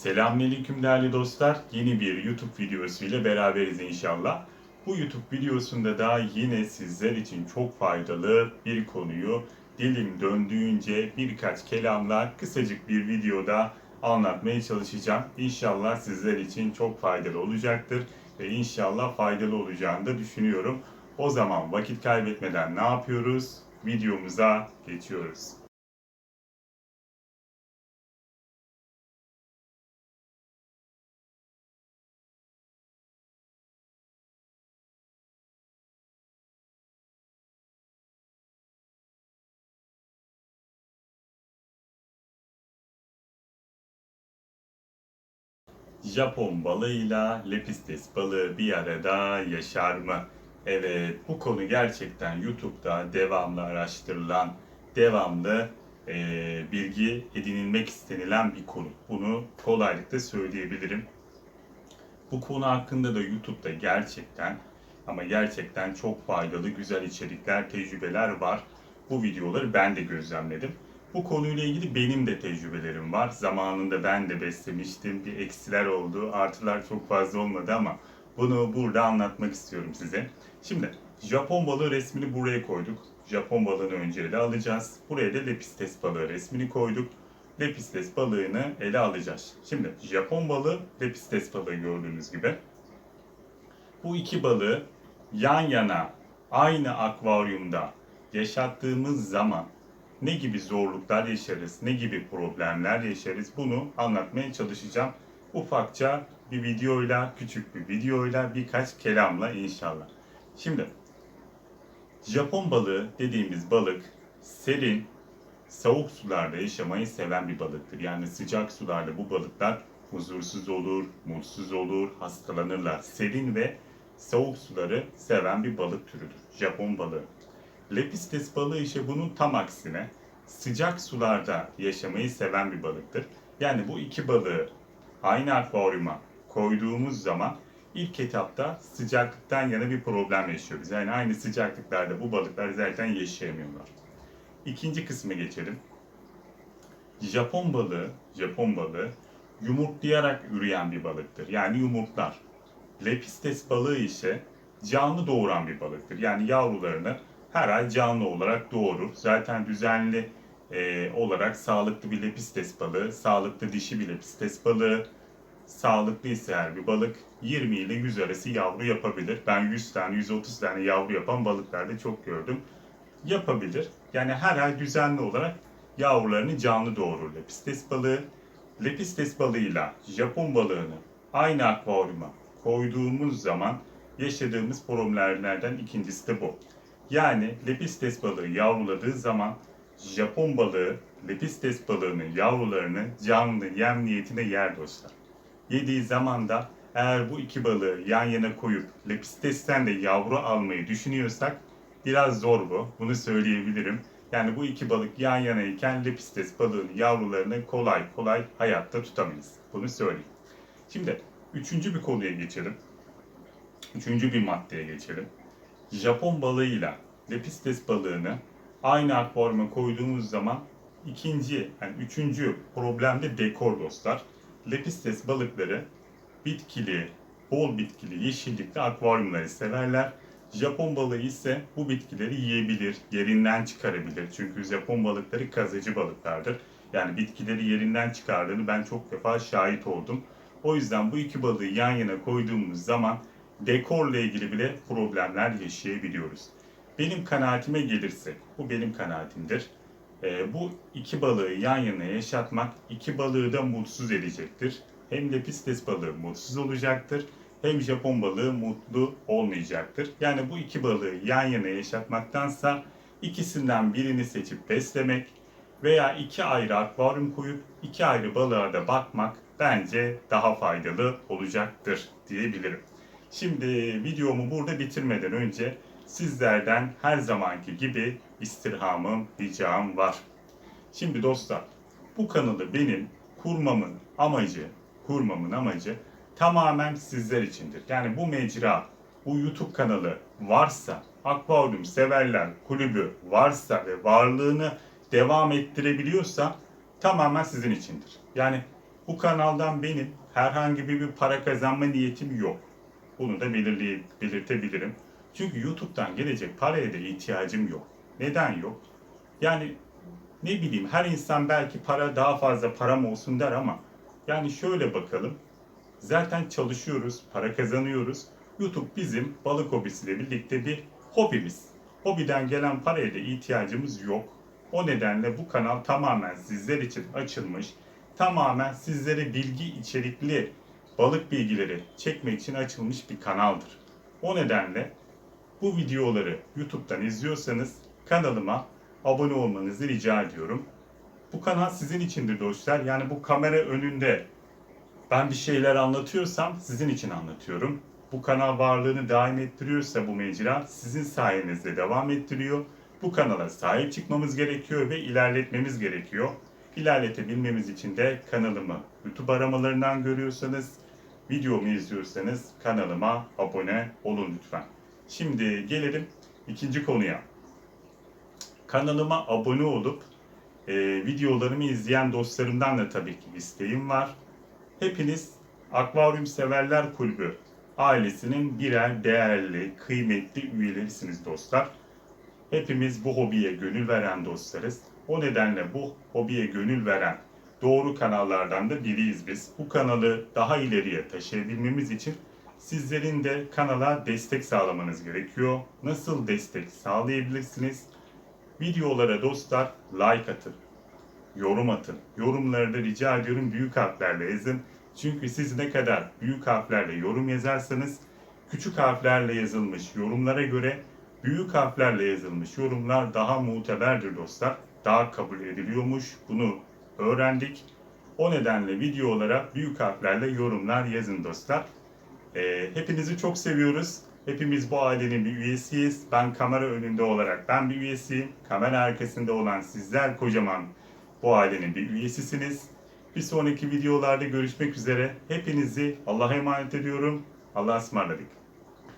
Selamünaleyküm değerli dostlar. Yeni bir YouTube videosu ile beraberiz inşallah. Bu YouTube videosunda da yine sizler için çok faydalı bir konuyu dilim döndüğünce birkaç kelamla kısacık bir videoda anlatmaya çalışacağım. İnşallah sizler için çok faydalı olacaktır ve inşallah faydalı olacağını da düşünüyorum. O zaman vakit kaybetmeden ne yapıyoruz? Videomuza geçiyoruz. Japon balığıyla lepistes balığı bir arada yaşar mı? Evet, bu konu gerçekten YouTube'da devamlı araştırılan, devamlı eee, bilgi edinilmek istenilen bir konu. Bunu kolaylıkla söyleyebilirim. Bu konu hakkında da YouTube'da gerçekten ama gerçekten çok faydalı, güzel içerikler, tecrübeler var. Bu videoları ben de gözlemledim. Bu konuyla ilgili benim de tecrübelerim var. Zamanında ben de beslemiştim. Bir eksiler oldu. Artılar çok fazla olmadı ama bunu burada anlatmak istiyorum size. Şimdi Japon balığı resmini buraya koyduk. Japon balığını önce ele alacağız. Buraya da lepistes balığı resmini koyduk. Lepistes balığını ele alacağız. Şimdi Japon balığı, lepistes balığı gördüğünüz gibi. Bu iki balığı yan yana aynı akvaryumda yaşattığımız zaman ne gibi zorluklar yaşarız, ne gibi problemler yaşarız bunu anlatmaya çalışacağım. Ufakça bir videoyla, küçük bir videoyla, birkaç kelamla inşallah. Şimdi Japon balığı dediğimiz balık serin, soğuk sularda yaşamayı seven bir balıktır. Yani sıcak sularda bu balıklar huzursuz olur, mutsuz olur, hastalanırlar. Serin ve soğuk suları seven bir balık türüdür. Japon balığı. Lepistes balığı ise bunun tam aksine sıcak sularda yaşamayı seven bir balıktır. Yani bu iki balığı aynı akvaryuma koyduğumuz zaman ilk etapta sıcaklıktan yana bir problem yaşıyoruz. Yani aynı sıcaklıklarda bu balıklar zaten yaşayamıyorlar. İkinci kısmı geçelim. Japon balığı, Japon balığı yumurtlayarak üreyen bir balıktır. Yani yumurtlar. Lepistes balığı ise canlı doğuran bir balıktır. Yani yavrularını her ay canlı olarak doğurur. Zaten düzenli e, olarak sağlıklı bir lepistes balığı, sağlıklı dişi bir lepistes balığı, sağlıklı ise her bir balık 20 ile 100 arası yavru yapabilir. Ben 100 tane, 130 tane yavru yapan balıklarda çok gördüm. Yapabilir. Yani her ay düzenli olarak yavrularını canlı doğurur lepistes balığı. Lepistes balığıyla Japon balığını aynı akvaryuma koyduğumuz zaman yaşadığımız problemlerden ikincisi de bu. Yani lepistes balığı yavruladığı zaman Japon balığı lepistes balığının yavrularını canlı yem niyetine yer dostlar. Yediği zaman da eğer bu iki balığı yan yana koyup lepistesten de yavru almayı düşünüyorsak biraz zor bu. Bunu söyleyebilirim. Yani bu iki balık yan yana iken lepistes balığının yavrularını kolay kolay hayatta tutamayız. Bunu söyleyeyim. Şimdi üçüncü bir konuya geçelim. Üçüncü bir maddeye geçelim. Japon balığıyla lepistes balığını aynı akvaryuma koyduğumuz zaman ikinci, yani üçüncü problemde dekor dostlar. Lepistes balıkları bitkili, bol bitkili, yeşillikli akvaryumları severler. Japon balığı ise bu bitkileri yiyebilir, yerinden çıkarabilir. Çünkü Japon balıkları kazıcı balıklardır. Yani bitkileri yerinden çıkardığını ben çok defa şahit oldum. O yüzden bu iki balığı yan yana koyduğumuz zaman dekorla ilgili bile problemler yaşayabiliyoruz. Benim kanaatime gelirse, bu benim kanaatimdir. Ee, bu iki balığı yan yana yaşatmak iki balığı da mutsuz edecektir. Hem lepistes balığı mutsuz olacaktır, hem Japon balığı mutlu olmayacaktır. Yani bu iki balığı yan yana yaşatmaktansa ikisinden birini seçip beslemek veya iki ayrı akvaryum koyup iki ayrı balığa da bakmak bence daha faydalı olacaktır diyebilirim. Şimdi videomu burada bitirmeden önce sizlerden her zamanki gibi istirhamım, ricam var. Şimdi dostlar, bu kanalı benim kurmamın amacı, kurmamın amacı tamamen sizler içindir. Yani bu mecra, bu YouTube kanalı varsa, akvaryum severler kulübü varsa ve varlığını devam ettirebiliyorsa tamamen sizin içindir. Yani Bu kanaldan benim herhangi bir, para kazanma niyetim yok. Bunu da belirtebilirim. Çünkü YouTube'dan gelecek paraya da ihtiyacım yok. Neden yok? Yani ne bileyim her insan belki para daha fazla param olsun der ama yani şöyle bakalım. Zaten çalışıyoruz, para kazanıyoruz. YouTube bizim balık hobisiyle birlikte bir hobimiz. Hobiden gelen paraya da ihtiyacımız yok. O nedenle bu kanal tamamen sizler için açılmış. Tamamen sizlere bilgi içerikli balık bilgileri çekmek için açılmış bir kanaldır. O nedenle bu videoları YouTube'dan izliyorsanız kanalıma abone olmanızı rica ediyorum. Bu kanal sizin içindir dostlar. Yani bu kamera önünde ben bir şeyler anlatıyorsam sizin için anlatıyorum. Bu kanal varlığını daim ettiriyorsa bu mecra sizin sayenizde devam ettiriyor. Bu kanala sahip çıkmamız gerekiyor ve ilerletmemiz gerekiyor. İlerletebilmemiz için de kanalımı YouTube aramalarından görüyorsanız, videomu izliyorsanız kanalıma abone olun lütfen. Şimdi gelelim ikinci konuya. Kanalıma abone olup e, videolarımı izleyen dostlarımdan da tabii ki isteğim var. Hepiniz Akvaryum Severler Kulübü ailesinin birer değerli, kıymetli üyelerisiniz dostlar. Hepimiz bu hobiye gönül veren dostlarız. O nedenle bu hobiye gönül veren doğru kanallardan da biriyiz biz. Bu kanalı daha ileriye taşıyabilmemiz için sizlerin de kanala destek sağlamanız gerekiyor. Nasıl destek sağlayabilirsiniz? Videolara dostlar like atın, yorum atın. Yorumları da rica ediyorum büyük harflerle yazın. Çünkü siz ne kadar büyük harflerle yorum yazarsanız küçük harflerle yazılmış yorumlara göre büyük harflerle yazılmış yorumlar daha muteberdir dostlar. Daha kabul ediliyormuş. Bunu öğrendik. O nedenle videolara büyük harflerle yorumlar yazın dostlar. Ee, hepinizi çok seviyoruz. Hepimiz bu ailenin bir üyesiyiz. Ben kamera önünde olarak ben bir üyesiyim. Kamera arkasında olan sizler kocaman bu ailenin bir üyesisiniz. Bir sonraki videolarda görüşmek üzere. Hepinizi Allah'a emanet ediyorum. Allah'a ısmarladık.